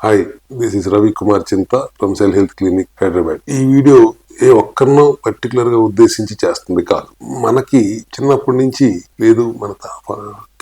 Hi this is Ravi Kumar Chinta from cell health clinic Hyderabad ఈ video ఏ ఒక్కరినో పర్టికులర్గా ఉద్దేశించి చేస్తుంది కాదు. మనకి చిన్నప్పటి నుంచి లేదు మన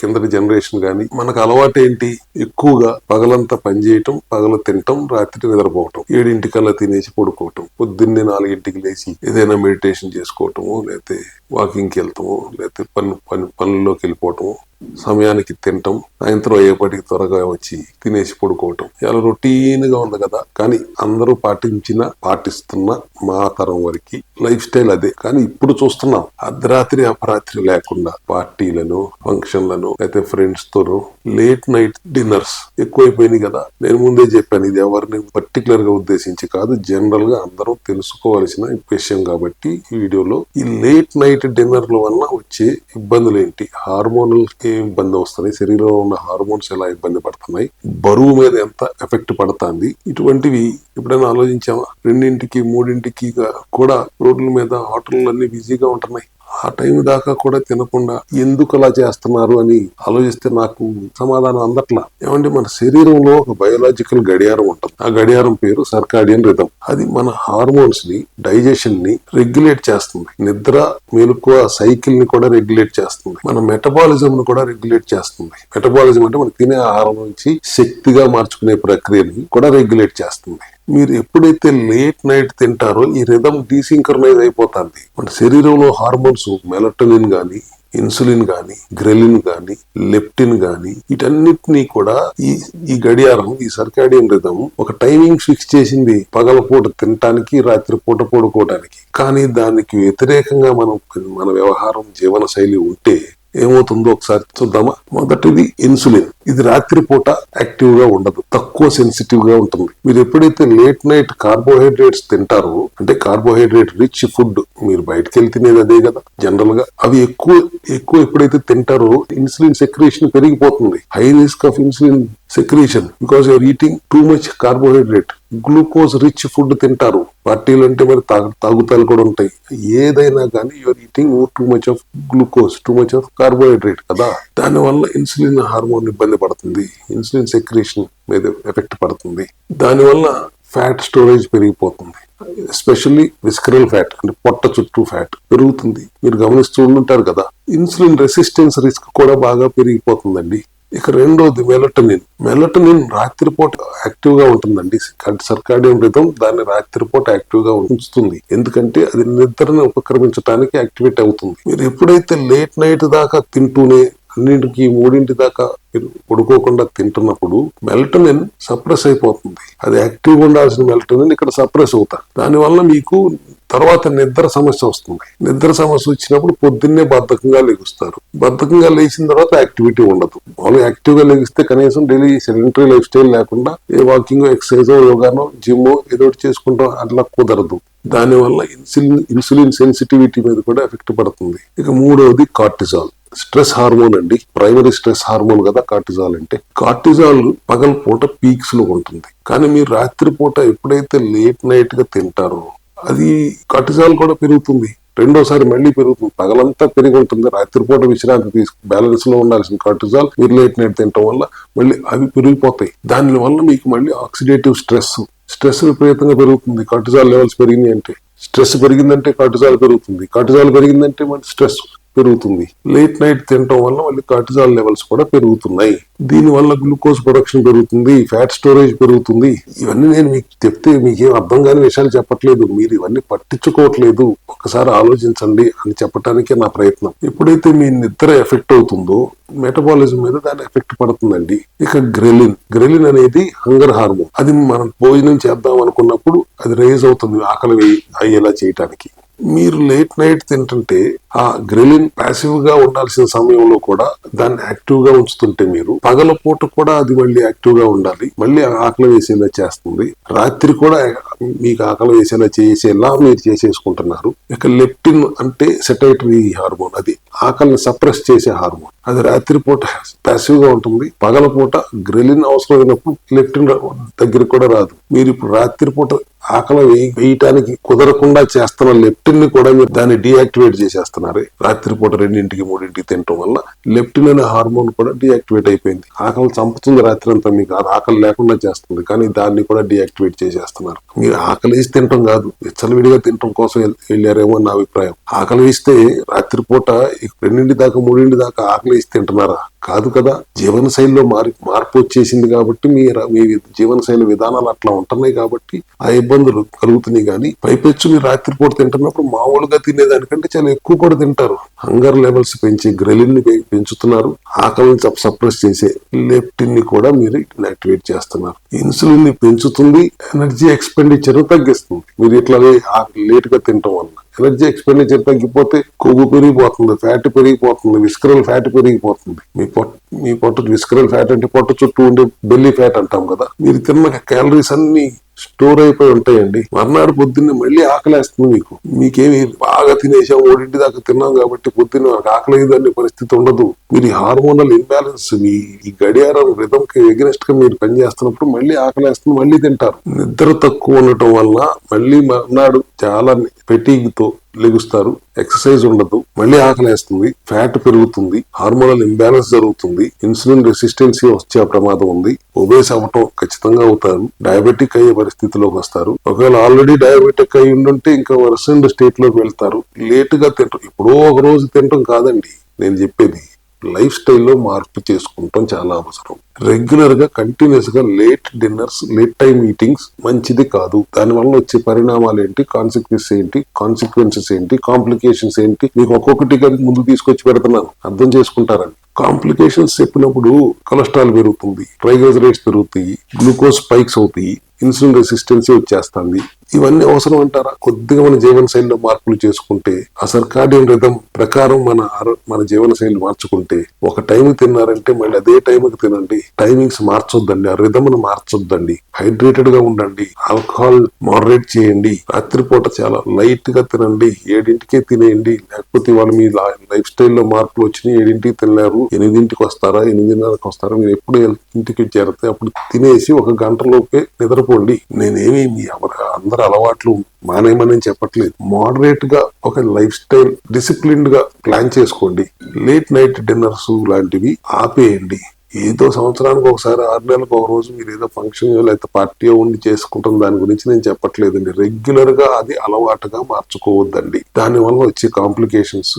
కిందటి జనరేషన్ కానీ మనకు అలవాటు ఏంటి ఎక్కువగా పగలంతా పనిచేయటం పగల పగలు తినటం రాత్రి నిద్రపోవటం ఏడింటికల్లా తినేసి పడుకోవటం పొద్దున్నే నాలుగింటికి లేచి ఏదైనా మెడిటేషన్ చేసుకోవటము లేకపోతే వాకింగ్కి వెళ్తాము లేకపోతే పని పని పనుల్లోకి వెళ్ళిపోవటము సమయానికి తినటం సాయంత్రం అయ్యేపాటికి త్వరగా వచ్చి తినేసి పడుకోవటం ఇలా రొటీన్గా ఉంది కదా. కానీ అందరూ పాటించిన పాటిస్తున్న మా తరం వరకు లైఫ్ స్టైల్ అదే. కానీ ఇప్పుడు చూస్తున్నాం అర్ధరాత్రి అపరాత్రి లేకుండా పార్టీలను ఫంక్షన్లను అయితే ఫ్రెండ్స్ తోనో లేట్ నైట్ డిన్నర్స్ ఎక్కువైపోయినాయి కదా. నేను ముందే చెప్పాను ఇది ఎవరిని పర్టికులర్గా ఉద్దేశించి కాదు జనరల్గా అందరూ తెలుసుకోవాల్సిన విషయం కాబట్టి ఈ వీడియోలో ఈ లేట్ నైట్ డిన్నర్ల వల్ల వచ్చే ఇబ్బందులు ఏంటి? హార్మోనల్ ఏ ఇబ్బంది వస్తున్నాయి శరీరంలో ఉన్న హార్మోన్స్ ఎలా ఇబ్బంది పడుతున్నాయి బరువు మీద ఎంత ఎఫెక్ట్ పడుతుంది ఇటువంటివి ఎప్పుడైనా ఆలోచించామా రెండింటికి మూడింటికి కూడా రోడ్ల మీద హోటళ్ళు బిజీగా ఉంటున్నాయి. ఆ టైం దాకా కూడా తినకుండా ఎందుకు అలా చేస్తున్నారు అని ఆలోచిస్తే నాకు సమాధానం అందట్లా. ఏమంటే మన శరీరంలో ఒక బయోలాజికల్ గడియారం ఉంటుంది. ఆ గడియారం పేరు సర్కాడియన్ రిథం. అది మన హార్మోన్స్ని డైజెషన్ని రెగ్యులేట్ చేస్తుంది. నిద్ర మెలకువ సైకిల్ని కూడా రెగ్యులేట్ చేస్తుంది. మన మెటబాలిజం ను కూడా రెగ్యులేట్ చేస్తుంది. మెటబాలిజం అంటే మనం తినే ఆహారం నుంచి శక్తిగా మార్చుకునే ప్రక్రియని కూడా రెగ్యులేట్ చేస్తుంది. మీరు ఎప్పుడైతే లేట్ నైట్ తింటారో ఈ రిధం డీసింక్రనైజ్ అయిపోతుంది. మన శరీరంలో హార్మోన్స్ మెలటోనిన్ గాని ఇన్సులిన్ గాని గ్రెలిన్ గాని లెప్టిన్ గాని వీటన్నిటినీ కూడా ఈ ఈ గడియారం ఈ సర్కాడియన్ రిధం ఒక టైమింగ్ ఫిక్స్ చేసింది పగలపూట తినటానికి రాత్రి పూట పడుకోవడానికి కానీ దానికి వ్యతిరేకంగా మనం మన వ్యవహారం జీవన శైలి ఉంటే ఏమవుతుందో ఒకసారి చూద్దామా? మొదటిది ఇన్సులిన్. ఇది రాత్రిపూట యాక్టివ్గా ఉండదు. తక్కువ సెన్సిటివ్గా ఉంటుంది. మీరు ఎప్పుడైతే లేట్ నైట్ కార్బోహైడ్రేట్స్ తింటారో అంటే కార్బోహైడ్రేట్ రిచ్ ఫుడ్ మీరు బయటకు వెళ్ళి తినేది అదే కదా జనరల్గా అవి ఎక్కువ ఎక్కువ ఎప్పుడైతే తింటారో ఇన్సులిన్ సెక్రేషన్ పెరిగిపోతుంది. High risk of insulin secretion because you're eating too much carbohydrate glucose rich food తింటారు. పార్టీలు అంటే మరి తాగు తాగుతాలు కూడా ఉంటాయి. ఏదైనా కానీ you're eating too much of glucose too much of carbohydrate కదా? దానివల్ల ఇన్సులిన్ హార్మోన్ ఇబ్బంది పడుతుంది. ఇన్సులిన్ సెక్రేషన్ మీద ఎఫెక్ట్ పడుతుంది. దానివల్ల ఫ్యాట్ స్టోరేజ్ పెరిగిపోతుంది. ఎస్పెషల్లీ విస్కరల్ ఫ్యాట్ అంటే పొట్ట చుట్టూ ఫ్యాట్ పెరుగుతుంది. మీరు గమనిస్తూ ఉంటారు కదా? ఇన్సులిన్ రెసిస్టెన్స్ రిస్క్ కూడా బాగా పెరిగిపోతుందండి. ఇక రెండోది మెలటనిన్ మెలటనిన్ రాత్రిపూట యాక్టివ్గా ఉంటుందండి. సర్కాడియం రిథం దాన్ని రాత్రిపూట యాక్టివ్గా ఉంచుతుంది. ఎందుకంటే అది నిద్రను ఉపక్రమించడానికి యాక్టివేట్ అవుతుంది. మీరు ఎప్పుడైతే లేట్ నైట్ దాకా తింటూనే అన్నింటికి మూడింటి దాకా మీరు పడుకోకుండా తింటున్నప్పుడు మెల్టనిన్ సప్రెస్ అయిపోతుంది. అది యాక్టివ్ ఉండాల్సిన మెల్టనిన్ ఇక్కడ సప్రెస్ అవుతారు. దానివల్ల మీకు తర్వాత నిద్ర సమస్య వస్తుంది. నిద్ర సమస్య వచ్చినప్పుడు పొద్దున్నే బద్ధకంగా లెగుస్తారు. బద్ధకంగా లేచిన తర్వాత యాక్టివిటీ ఉండదు. వాళ్ళు యాక్టివ్గా లెగిస్తే కనీసం డైలీ సెడెంటరీ లైఫ్ స్టైల్ లేకుండా ఏ వాకింగ్ ఎక్సర్సైజ్ యోగానో జిమ్ ఏదో ఒకటి చేసుకుంటాం అట్లా కుదరదు. దానివల్ల ఇన్సులిన్ ఇన్సులిన్ సెన్సిటివిటీ మీద కూడా ఎఫెక్ట్ పడుతుంది. ఇక మూడవది కార్టిజాల్. స్ట్రెస్ హార్మోన్ అండి. ప్రైమరీ స్ట్రెస్ హార్మోన్ కదా కార్టిజాల్ అంటే. కార్టిజాల్ పగలపూట పీక్స్లో ఉంటుంది. కానీ మీరు రాత్రిపూట ఎప్పుడైతే లేట్ నైట్గా తింటారో అది కట్టుజాలు కూడా పెరుగుతుంది. రెండోసారి మళ్ళీ పెరుగుతుంది. పగలంతా పెరిగి ఉంటుంది రాత్రిపూట విశ్రాంతి తీసుకు బ్యాలెన్స్లో ఉండాల్సిన కార్టిజాల్ మీరు లేట్ నైట్ తినటం వల్ల మళ్ళీ అవి పెరిగిపోతాయి. దాని వల్ల మీకు మళ్ళీ ఆక్సిడేటివ్ స్ట్రెస్ స్ట్రెస్ విపరీతంగా పెరుగుతుంది. కార్టిజాల్ లెవెల్స్ పెరిగినాయి అంటే. స్ట్రెస్ పెరిగిందంటే కార్టిజాల్ పెరుగుతుంది. కార్టిజాల్ పెరిగిందంటే మళ్ళీ స్ట్రెస్. పెరుగుతుంది. లేట్ నైట్ తినటం వల్ల మళ్ళీ కార్టిజాల్ లెవెల్స్ కూడా పెరుగుతున్నాయి. దీని వల్ల గ్లూకోజ్ ప్రొడక్షన్ పెరుగుతుంది ఫ్యాట్ స్టోరేజ్ పెరుగుతుంది. ఇవన్నీ నేను మీకు చెప్తే మీకేం అర్థం కాని విషయాలు చెప్పట్లేదు. మీరు ఇవన్నీ పట్టించుకోవట్లేదు. ఒకసారి ఆలోచించండి అని చెప్పడానికే నా ప్రయత్నం. ఎప్పుడైతే మీ నిద్ర ఎఫెక్ట్ అవుతుందో మెటబాలిజం మీద దాని ఎఫెక్ట్ పడుతుందండి. ఇక గ్రెలిన్ గ్రెలిన్ అనేది హంగర్ హార్మోన్ అది మనం భోజనం చేద్దాం అనుకున్నప్పుడు అది రేజ్ అవుతుంది ఆకలి వేయి- అయ్యేలా చేయటానికి. మీరు లేట్ నైట్ తింటుంటే ఆ గ్రెలిన్ ప్యాసివ్గా ఉండాల్సిన సమయంలో కూడా దాన్ని యాక్టివ్గా ఉంచుతుంటే మీరు పగల పూట కూడా అది మళ్ళీ యాక్టివ్గా ఉండాలి. మళ్ళీ ఆకలి వేసేలా చేస్తుంది. రాత్రి కూడా మీకు ఆకలి వేసేలా చేసేలా మీరు చేసేసుకుంటున్నారు. ఇక లెప్టిన్ అంటే సెటైటరీ హార్మోన్ అది. ఆకలిని సప్రెస్ చేసే హార్మోన్. అది రాత్రిపూట ప్యాసివ్గా ఉంటుంది. పగలపూట గ్రెలిన్ అవసరమైనప్పుడు లెప్టిన్ దగ్గరికి కూడా రాదు. మీరు ఇప్పుడు రాత్రిపూట ఆకలి వేయటానికి కుదరకుండా చేస్తున్న లెప్టిన్ని కూడా మీరు దాన్ని డియాక్టివేట్ చేసేస్తున్నారు. రాత్రిపూట రెండింటికి మూడింటికి తినటం వల్ల లెప్టిన్ అనే హార్మోన్ కూడా డియాక్టివేట్ అయిపోయింది. ఆకలి చంపుతుంది రాత్రి అంతా మీకు అది ఆకలి లేకుండా చేస్తుంది కానీ దాన్ని కూడా డియాక్టివేట్ చేసేస్తున్నారు. మీరు ఆకలి వేసి తినటం కాదు విచ్చలవిడిగా తినటం కోసం వెళ్ళారేమో నా అభిప్రాయం. ఆకలి వేస్తే రాత్రిపూట రెండింటి దాకా మూడింటి దాకా ఆకలి వేసి తింటున్నారా? కాదు కదా. జీవన శైలిలో మారి మార్పు వచ్చేసింది కాబట్టి మీ మీ జీవన శైలి విధానాలు అట్లా ఉంటున్నాయి కాబట్టి ఆ ఇబ్బందులు కలుగుతున్నాయి కానీ పైపెచ్చు మీరు రాత్రిపూట తింటున్నప్పుడు మామూలుగా తినేదానికంటే చాలా ఎక్కువ కూడా తింటారు. హంగర్ లెవెల్స్ పెంచి గ్రెలిన్ని పె- పెంచుతున్నారు. ఆకలిని సప్రెస్ చేసే లెప్టిన్ని కూడా మీరు యాక్టివేట్ చేస్తున్నారు. ఇన్సులిన్ని పెంచుతుంది. ఎనర్జీ ఎక్స్పెండిచర్ తగ్గిస్తుంది. మీరు ఇట్లా లేట్గా తినటం వల్ల ఎనర్జీ ఎక్స్పెండిచర్ తగ్గిపోతే కొవ్వు పెరిగిపోతుంది ఫ్యాట్ పెరిగిపోతుంది విస్కరల్ ఫ్యాట్ పెరిగిపోతుంది. మీ పొట్ట మీ పొట్ట విస్కరల్ ఫ్యాట్ అంటే పొట్ట చుట్టూ ఉండే బెల్లీ ఫ్యాట్ అంటాం కదా. మీరు తిన్న క్యాలరీస్ అన్ని స్టోర్ అయిపోయి ఉంటాయండి. మర్నాడు పొద్దున్నే మళ్ళీ ఆకలేస్తుంది మీకు. మీకేమి బాగా తినేసాం ఓడింటి దాకా తిన్నాం కాబట్టి పొద్దున్న మనకు ఆకలేదు అనే పరిస్థితి ఉండదు. మీరు హార్మోనల్ ఇంబ్యాలెన్స్ మీ ఈ గడియారం రిధం కి ఎగ్నెస్ట్గా మీరు పనిచేస్తున్నప్పుడు మళ్ళీ ఆకలేస్తుంది మళ్ళీ తింటారు. నిద్ర తక్కువ ఉండటం వల్ల మళ్ళీ మర్నాడు చాలా fatigue తో లెగుస్తారు. ఎక్సర్సైజ్ ఉండదు. మళ్ళీ ఆకలేస్తుంది. ఫ్యాట్ పెరుగుతుంది. హార్మోనల్ ఇంబ్యాలెన్స్ జరుగుతుంది. ఇన్సులిన్ రెసిస్టెన్సీ వచ్చే ప్రమాదం ఉంది. ఒబేస్ అవ్వటం ఖచ్చితంగా అవుతారు. డయాబెటిక్ అయ్యే పరిస్థితిలోకి వస్తారు. ఒకవేళ ఆల్రెడీ డయాబెటిక్ అయి ఉండుంటే ఇంకా వర్సెండ్ స్టేట్లోకి వెళ్తారు. లేట్గా తింటాం ఎప్పుడో ఒక రోజు తినటం కాదండి. నేను చెప్పేది. లైఫ్ స్టైల్లో మార్పు చేసుకుంటాం చాలా అవసరం. రెగ్యులర్గా కంటిన్యూస్గా late dinners late time meetings మంచిది కాదు. దానివల్ల వచ్చే పరిణామాలు ఏంటి? కాన్సిక్వెన్స్ ఏంటి? కాన్సిక్వెన్సెస్ ఏంటి? కాంప్లికేషన్స్ ఏంటి? మీకు ఒక్కొక్కటి ముందు తీసుకొచ్చి పెడుతున్నాను. అర్థం చేసుకుంటారని కాంప్లికేషన్స్ చెప్పినప్పుడు కొలెస్ట్రాల్ పెరుగుతుంది ట్రైగ్లిజరైడ్స్ పెరుగుతాయి గ్లూకోజ్ స్పైక్స్ అవుతాయి ఇన్సులిన్ రెసిస్టెన్సీ వచ్చేస్తుంది. ఇవన్నీ అవసరం అంటారా? కొద్దిగా మన జీవన శైలిలో మార్పులు చేసుకుంటే ఆ సర్కాడియన్ రిధం ప్రకారం మన మన జీవన శైలి మార్చుకుంటే ఒక టైం తిన్నారంటే మళ్ళీ అదే టైంకి తినండి. టైమింగ్స్ మార్చొద్దండి ఆ రిధమ్ను మార్చొద్దండి. హైడ్రేటెడ్గా ఉండండి ఆల్కహాల్ మోడరేట్ చేయండి. రాత్రిపూట చాలా లైట్గా తినండి ఏడింటికే తినేయండి. లేకపోతే వాళ్ళు మీ లైఫ్ స్టైల్లో మార్పులు వచ్చినాయి ఏడింటికి తినలేరు ఎనిమిదింటికి వస్తారా ఎనిమిదిన్నరకు వస్తారా మీరు ఎప్పుడు ఇంటికి చేరితే అప్పుడు తినేసి ఒక గంటలోపే నిద్రపోండి. నేనేమి మీ ఎవరు అలవాట్లు మానేయమని చెప్పట్లేదు. మోడరేట్గా ఒక లైఫ్ స్టైల్ డిసిప్లిన్డ్గా ప్లాన్ చేసుకోండి. లేట్ నైట్ డిన్నర్స్ లాంటివి ఆపేయండి. ఏదో సంవత్సరానికి ఒకసారి ఆరు నెలలకు ఒక రోజు మీరు ఏదో ఫంక్షన్ లేకపోతే పార్టీ ఉండి చేసుకుంటున్న దాని గురించి నేను చెప్పట్లేదండి. రెగ్యులర్గా అది అలవాటుగా మార్చుకోవద్దండి. దాని వల్ల వచ్చే కాంప్లికేషన్స్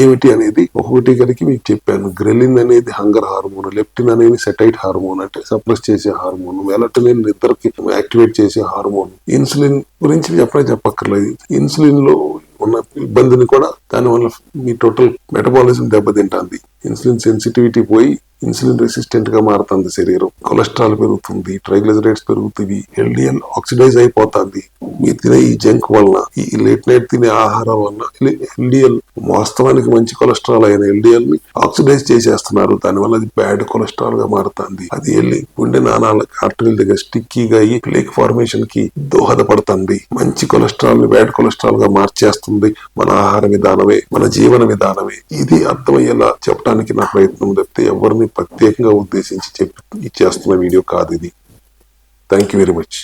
ఏమిటి అనేది ఒకటి కలిగి మీకు చెప్పాను. గ్రెలిన్ అనేది హంగర్ హార్మోన్ లెప్టిన్ అనేది సెటైట్ హార్మోన్ అంటే సప్రెస్ చేసే హార్మోన్ మెలటనిన్ నిద్రకి యాక్టివేట్ చేసే హార్మోన్ ఇన్సులిన్ గురించి చెప్పడం చెప్పక్కర్లేదు. ఇన్సులిన్లో ఉన్న ఇబ్బందిని కూడా దానివల్ల మీ టోటల్ మెటబాలిజం దెబ్బతింటుంది. ఇన్సులిన్ సెన్సిటివిటీ పోయి ఇన్సులిన్ రెసిస్టెంట్గా మారుతుంది శరీరం. కొలెస్ట్రాల్ పెరుగుతుంది ట్రైగ్లిజరైడ్స్ పెరుగుతుంది ఎల్డిఎల్ ఆక్సిడైజ్ అయిపోతుంది. మీ తినే ఈ జంక్ వలన ఈ లేట్ నైట్ తినే ఆహారం వలన ఎల్డిఎల్ వాస్తవానికి మంచి కొలెస్ట్రాల్ అయిన ఎల్డిఎల్ని ఆక్సిడైజ్ చేసేస్తున్నారు. దానివల్ల అది బ్యాడ్ కొలెస్ట్రాల్గా మారుతుంది. అది వెళ్ళి గుండె నాణాల ఆర్టరీల దగ్గర స్టిక్కీగా అయ్యి ప్లేక్ ఫార్మేషన్కి దోహదపడుతుంది. మంచి కొలెస్ట్రాల్ని బ్యాడ్ కొలెస్ట్రాల్గా మార్చేస్తుంది మన ఆహార విధానమే మన జీవన విధానమే. ఇది అర్థమయ్యేలా చెప్పడానికి నా ప్రయత్నం తప్పితే ఎవరిని ప్రత్యేకంగా ఉద్దేశించి చెప్పి చేస్తున్న వీడియో కాదు ఇది. Thank you very much